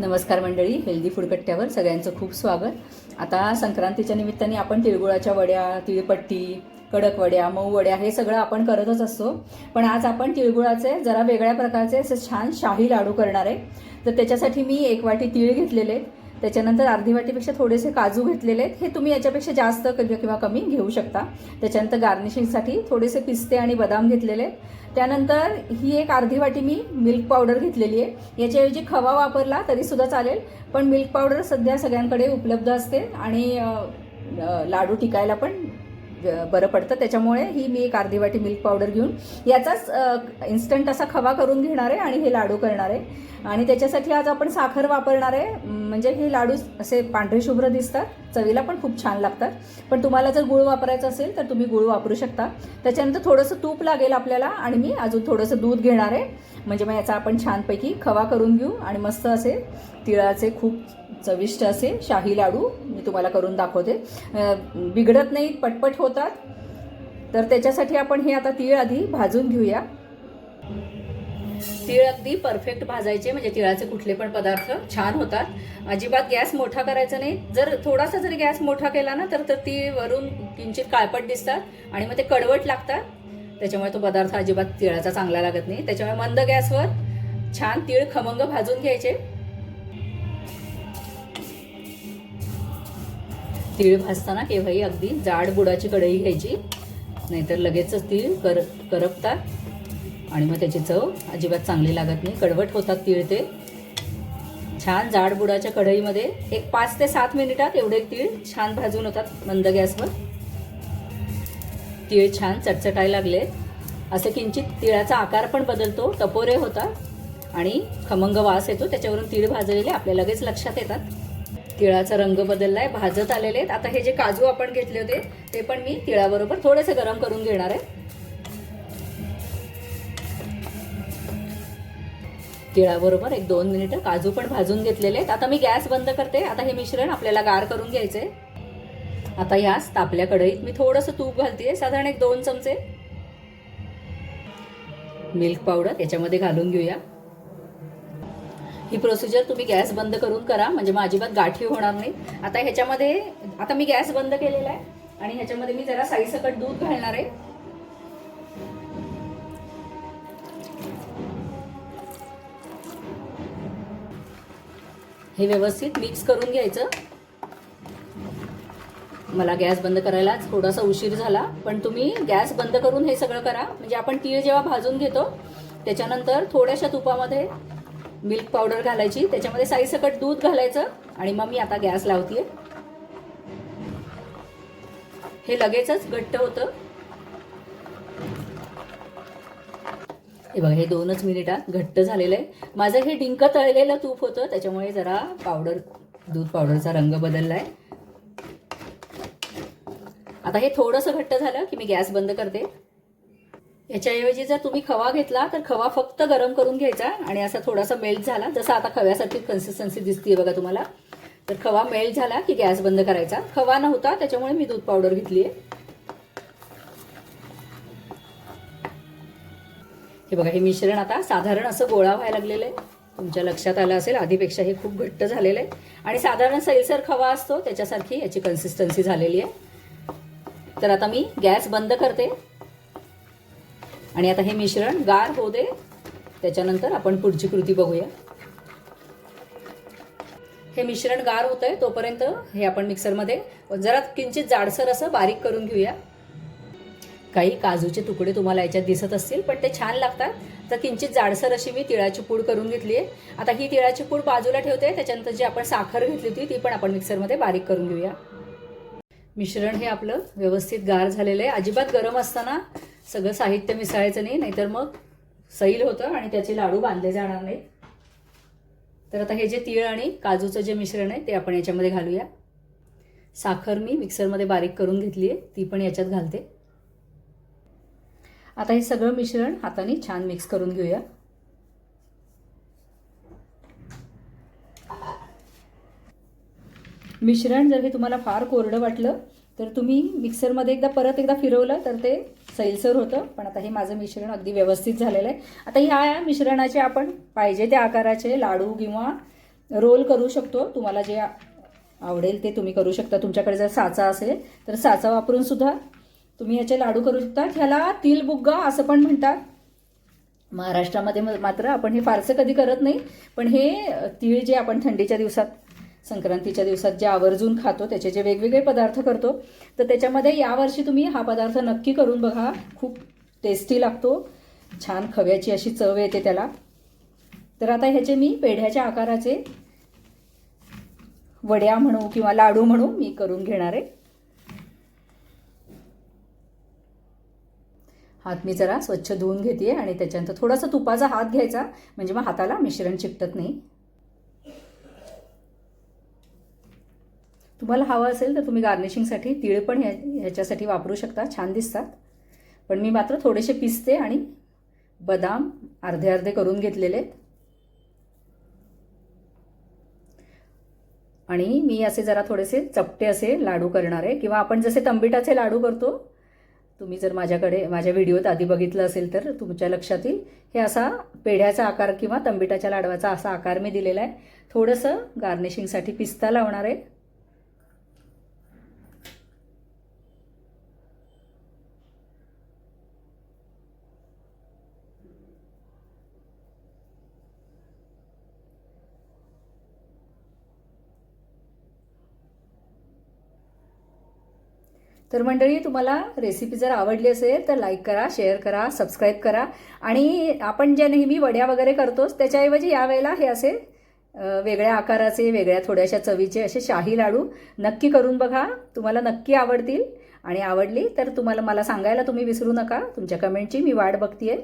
नमस्कार मंडळी healthy food कट्ट्यावर सगळ्यांचं खूप स्वागत. आता संक्रांतीच्या निमित्ताने आपण तिळगुळाच्या वड्या तिळपट्टी कडक वड्या मऊ वड्या हे सगळं आपण करतच असतो. पण आज आपण तिळगुळाचे जरा वेगळ्या प्रकारचे असे छान शाही लाडू करणार आहे. तर त्याच्यासाठी मी एक वाटी तीळ घेतलेले. आहेत त्याच्यानंतर अर्धी वाटीपेक्षा थोडेसे काजू घेतलेले आहेत. हे तुम्ही याच्यापेक्षा जास्त किंवा किंवा कमी घेऊ शकता. त्याच्यानंतर गार्निशिंगसाठी थोडेसे पिस्ते आणि बदाम घेतलेले आहेत. त्यानंतर ही एक अर्धी वाटी मी मिल्क पावडर घेतलेली आहे. याच्याऐवजी खवा वापरला तरीसुद्धा चालेल. पण मिल्क पावडर सध्या सगळ्यांकडे उपलब्ध असते आणि लाडू टिकायला पण बरं पडतं. त्याच्यामुळे ही मी एक अर्धी वाटी मिल्क पावडर घेऊन याचाच इन्स्टंट असा खवा करून घेणार आहे आणि हे लाडू करणार आहे. आणि त्याच्यासाठी आज आपण साखर वापरणार आहे. म्हणजे हे लाडू असे पांढरे शुभ्र दिसतात. चवीला पण खूप छान लागतात. पण तुम्हाला जर गुळ वापरायचं असेल तर तुम्ही गुळ वापरू शकता. त्याच्यानंतर थोडंसं तूप लागेल आपल्याला आणि मी अजून थोडंसं दूध घेणार आहे. म्हणजे मग याचा आपण छानपैकी खवा करून घेऊ आणि मस्त असे तिळाचे खूप चविष्ट असे शाही लाडू मी तुम्हाला करून दाखवते. बिघडत नाहीत पटपट होतात. तर त्याच्यासाठी आपण हे आता तीळ आधी भाजून घेऊया. तीळ अगदी परफेक्ट भाजायचे म्हणजे तिळाचे कुठले पण पदार्थ छान होतात. अजिबात गॅस मोठा करायचा नाही. जर थोडासा जरी गॅस मोठा केला ना तर तर तीळ वरून किंचित काळपट दिसतात आणि मग ते कडवट लागतात. त्याच्यामुळे तो पदार्थ अजिबात तिळाचा चांगला लागत नाही. त्याच्यामुळे मंद गॅसवर छान तीळ खमंग भाजून घ्यायचे. तीळ भाजताना केव्हाही अगदी जाड बुडाची कढई घ्यायची. नाहीतर लगेचच तीळ कर करपतात. आणि मग त्याची चव अजिबात चांगली लागत नाही. कडवट होतात तीळ ते. छान जाड बुडाच्या कढईमध्ये एक पाच ते सात मिनिटात एवढे तीळ छान भाजून होतात मंद गॅसवर. तीळ छान चटचटायला लागले. असं किंचित तिळाचा आकार पण बदलतो टपोरे होतात आणि खमंग वास येतो. त्याच्यावरून तीळ भाजलेले आपल्या लगेच लक्षात येतात. तिळाचा रंग बदललाय भाजत आलेले आहेत. आता हे जे काजू आपण घेतले होते ते पण मी तिळाबरोबर थोडेसे गरम करून घेणार आहे. तिळाबरोबर एक दोन मिनिटं काजू पण भाजून घेतलेले आहेत. आता मी गॅस बंद करते. आता हे मिश्रण आपल्याला गार करून घ्यायचंय. आता ह्याच तापल्या कढईत मी थोडंसं तूप घालते साधारण एक दोन चमचे. मिल्क पावडर याच्यामध्ये घालून घेऊया. ही प्रोसिजर तुम्ही गॅस बंद करून करा. म्हणजे मग अजिबात गाठी होणार नाही. आता ह्याच्यामध्ये आता मी गॅस बंद केलेला आहे. आणि ह्याच्यामध्ये मी जरा साईसकट दूध घालणार आहे. हे व्यवस्थित मिक्स करून घ्यायचं. मला गॅस बंद करायलाच थोडासा उशीर झाला. पण तुम्ही गॅस बंद करून हे सगळं करा. म्हणजे आपण तीळ जेव्हा भाजून घेतो त्याच्यानंतर थोड्याशा तुपामध्ये मिल्क पावडर घालायची त्याच्यामध्ये साईसकट दूध घालायचं आणि मग मी आता गॅस लावतीये. हे लगेचच घट्ट होतं. हे बघा हे दोनच मिनिटात घट्ट झालेलं आहे. माझं हे डिंक तळलेलं तूप होतं त्याच्यामुळे जरा पावडर दूध पावडरचा रंग बदललाय. आता हे थोडंसं घट्ट झालं की मी गॅस बंद करते. याच्याऐवजी जर तुम्ही खवा घेतला तर खवा फक्त गरम करून घ्यायचा आणि असा थोडासा मेल्ट झाला. जसं आता खव्यासारखी कन्सिस्टन्सी दिसतीये बघा तुम्हाला. तर खवा मेल्ट झाला की गॅस बंद करायचा. खवा नव्हता त्याच्यामुळे मी दूध पावडर घेतली आहे हे बघा हे मिश्रण आता साधारण असं गोळा व्हायला लागलेलं आहे. तुमच्या लक्षात आलं असेल आधीपेक्षा हे खूप घट्ट झालेलं आहे. आणि साधारण सैलसर खवा असतो त्याच्यासारखी याची कन्सिस्टन्सी झालेली आहे. तर आता मी गॅस बंद करते. आणि आता हे मिश्रण गार होऊ दे. त्याच्यानंतर आपण पुढची कृती बघूया. हे मिश्रण गार होत आहे तोपर्यंत हे आपण मिक्सरमध्ये जरा किंचित जाडसर असं बारीक करून घेऊया. काही काजूचे तुकडे तुम्हाला याच्यात दिसत असतील पण ते छान लागतात. तर किंचित जाडसर अशी मी तिळाची पूड करून घेतली आहे. आता ही तिळाची पूड बाजूला ठेवते त्याच्यानंतर जी आपण साखर घेतली होती ती पण आपण मिक्सरमध्ये बारीक करून घेऊया. मिश्रण हे आपलं व्यवस्थित गार झालेलं आहे. अजिबात गरम असताना सगळं साहित्य मिसळायचं नाही नाहीतर मग सैल होतं आणि त्याचे लाडू बांधले जाणार नाहीत. तर आता हे जे तीळ आणि काजूचं जे मिश्रण आहे ते आपण याच्यामध्ये घालूया. साखर मी मिक्सरमध्ये बारीक करून घेतली आहे ती पण याच्यात घालते. आता हे सगळं मिश्रण हाताने छान मिक्स करून घेऊया. मिश्रण जर हे तुम्हाला फार कोरडं वाटलं तर तुम्ही मिक्सरमध्ये एकदा परत एकदा फिरवलं तर ते सैलसर होतं पण आता हे माझं मिश्रण अगदी व्यवस्थित झालेलं आहे. आता ह्या मिश्रणाचे आपण पाहिजे त्या आकाराचे लाडू किंवा रोल करू शकतो. तुम्हाला जे आवडेल ते तुम्ही करू शकता. तुमच्याकडे जर साचा असेल तर साचा वापरून सुद्धा तुम्ही ह्याचे लाडू करू शकता. ह्याला तिल बुग्गा असं पण म्हणतात. महाराष्ट्रामध्ये म- मात्र आपण हे फारसं कधी करत नाही. पण हे तीळ जे आपण थंडीच्या दिवसात संक्रांतीच्या दिवसात जे आवर्जून खातो त्याचे जे वेगवेगळे पदार्थ करतो तर त्याच्यामध्ये यावर्षी तुम्ही हा पदार्थ नक्की करून बघा. खूप टेस्टी लागतो. छान खव्याची अशी चव येते त्याला. तर आता ह्याचे मी पेढ्याच्या आकाराचे वड्या म्हणू किंवा लाडू म्हणू मी करून घेणार आहे. हात मी जरा स्वच्छ धुवून घेते आणि त्याच्यानंतर थोडासा तुपाचा हात घ्यायचा. म्हणजे मग हाताला मिश्रण चिकटत नाही. तुम्हाला हवं असेल तर तुम्ही गार्निशिंगसाठी तिळ पण ह्या ह्याच्यासाठी वापरू शकता. छान दिसतात. पण मी मात्र थोडेसे पिस्ते आणि बदाम अर्धे अर्धे करून घेतलेले. आहेत आणि मी असे जरा थोडेसे चपटे असे लाडू करणार आहे. किंवा आपण जसे तंबिटाचे लाडू करतो तुम्ही जर माझ्याकडे माझ्या व्हिडिओत आधी बघितलं असेल तर तुमच्या लक्षात येईल हे असा पेढ्याचा आकार किंवा तंबिटाच्या लाडवाचा असा आकार मी दिलेला आहे. थोडंसं गार्निशिंगसाठी पिस्ता लावणार आहे. तर मंडळी तुम्हाला रेसिपी जर आवडली असेल तर लाईक करा शेअर करा सबस्क्राईब करा. आणि आपण ज्या नेहमी वड्या वगैरे करतोच त्याच्याऐवजी यावेळेला हे असे वेगळ्या आकाराचे वेगळ्या थोड्याशा चवीचे असे शाही लाडू नक्की करून बघा. तुम्हाला नक्की आवडतील. आणि आवडली तर तुम्हाला मला सांगायला तुम्ही विसरू नका. तुमच्या कमेंटची मी वाट बघतीये.